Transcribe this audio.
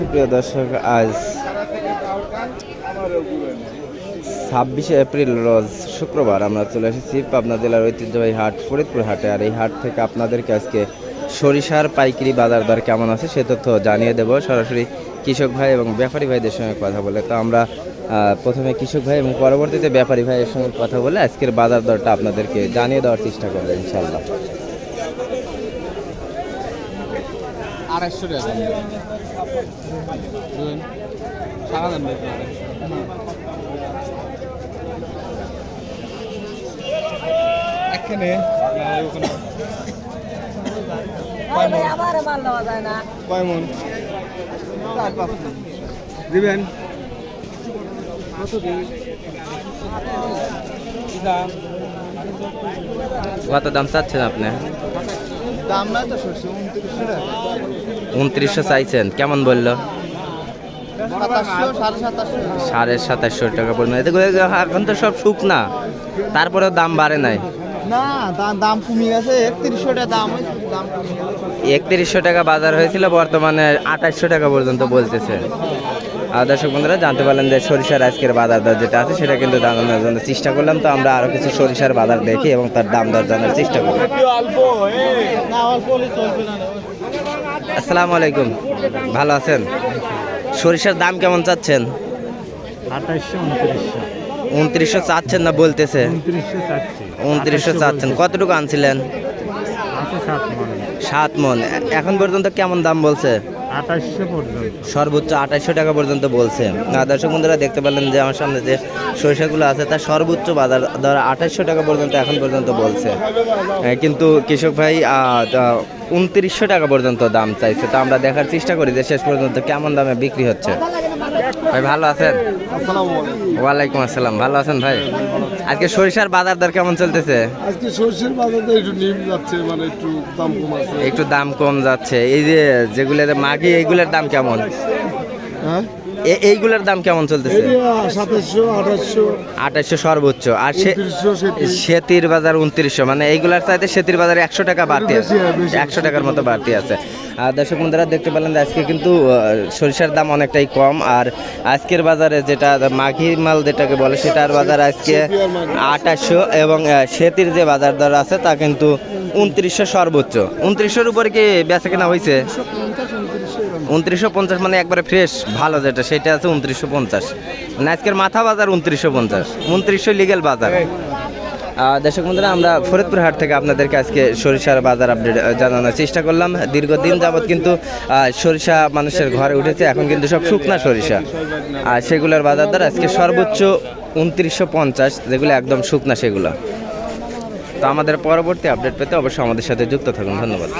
সুপ্রিয় দর্শক, আজ ছাব্বিশে এপ্রিল, রোজ শুক্রবার আমরা চলে এসেছি পাবনা জেলার ঐতিহ্যবাহী হাট, ফরিদপুর হাটে। আর এই হাট থেকে আপনাদেরকে আজকে সরিষার পাইকারি বাজার দর কেমন আছে সে তথ্য জানিয়ে দেব। সরাসরি কৃষক ভাই এবং ব্যাপারী ভাইদের সঙ্গে কথা বলে। তো আমরা প্রথমে কৃষক ভাই এবং পরবর্তীতে ব্যাপারী ভাইয়ের সঙ্গে কথা বলে আজকের বাজার দরটা আপনাদেরকে জানিয়ে দেওয়ার চেষ্টা করব ইনশাল্লাহ আড়াইশো টাকা। সারা দাম এখানে কয়। দিবেন। কত দাম চাচ্ছেন আপনি? উনত্রিশশো চাইছেন কেমন বলল? সাড়ে সাতাশশো। টাকা এখন তো সব শুক না তারপরেও দাম বাড়ে নাই। একত্রিশশো টাকা বাজার হয়েছিল বর্তমানে আঠাশশো টাকা পর্যন্ত বলতেছে। দর্শক বন্ধুরা, জানতে পারলেন যে সরিষার আজকের বাজার দর যেটা আছে, সেটা কিন্তু জানানোর জন্য চেষ্টা করলাম। তো আমরা আরও কিছু সরিষার বাজার দেখি এবং তার দাম দর জানার চেষ্টা করি আসসালামু আলাইকুম। ভালো আছেন? সরিষার দাম কেমন চাচ্ছেন? উনত্রিশশো চাচ্ছেন না বলতেছে? উনত্রিশশো চাচ্ছেন। কতটুকু আনছিলেন? সাত মানে। এখন পর্যন্ত কেমন দাম বলছে? সর্বোচ্চ আঠাইশশো টাকা পর্যন্ত বলছে। দর্শক বন্ধুরা, দেখতে পেলেন যে আমার সামনে যে সরিষাগুলো আছে, তার সর্বোচ্চ বাজার ধর আঠাশশো টাকা পর্যন্ত এখন পর্যন্ত বলছে। কিন্তু কৃষক ভাই উনত্রিশশো টাকা পর্যন্ত দাম চাইছে। তো আমরা দেখার চেষ্টা করি যে শেষ পর্যন্ত কেমন দামে বিক্রি হচ্ছে। ভাই ভালো আছেন? ওয়ালাইকুম আসসালাম। ভালো আছেন ভাই? আজকে সরিষার বাজার দর কেমন চলতেছে? আজকে সর্ষের বাজারটা একটু নিম যাচ্ছে মানে একটু দাম কম আছে। একটু দাম কম যাচ্ছে। এই যে যেগুলো মাগি এইগুলোর দাম কেমন? হ্যাঁ? এইগুলোর দাম কেমন চলতেছে? আঠাশশো। সর্বোচ্চ। আর সেতির বাজার উনত্রিশশো। মানে এইগুলার চাইতে সেতির বাজারে একশো টাকা বাড়তি আছে। একশো টাকার মতো বাড়তি আছে। আর দর্শক বন্ধুরা দেখতে পেলেন যে আজকে কিন্তু সরিষার দাম অনেকটাই কম। আর আজকের বাজারে যেটা মাঘি মাল যেটাকে বলে সেটার বাজার আজকে আঠাশশো এবং সেতির যে বাজার দর আছে তা কিন্তু উনত্রিশশো সর্বোচ্চ। উনত্রিশশোর উপরে কি বেচা কেনা হয়েছে উনত্রিশশো পঞ্চাশ মানে একবারে ফ্রেশ ভালো যেটা, সেটা আছে উনত্রিশশো পঞ্চাশ। মানে আজকের মাথা বাজার উনত্রিশশো পঞ্চাশ, উনত্রিশশো লিগেল বাজার। দর্শক বন্ধুরা, আমরা ফরিদপুর হাট থেকে আপনাদেরকে আজকে সরিষার বাজার আপডেট জানানোর চেষ্টা করলাম। দীর্ঘদিন যাবৎ কিন্তু সরিষা মানুষের ঘরে উঠেছে, এখন কিন্তু সব শুকনা সরিষা। আর সেগুলোর বাজার দর আজকে সর্বোচ্চ উনত্রিশশো পঞ্চাশ, যেগুলো একদম শুকনা সেগুলো। তো আমাদের পরবর্তী আপডেট পেতে অবশ্যই আমাদের সাথে যুক্ত থাকুন। ধন্যবাদ।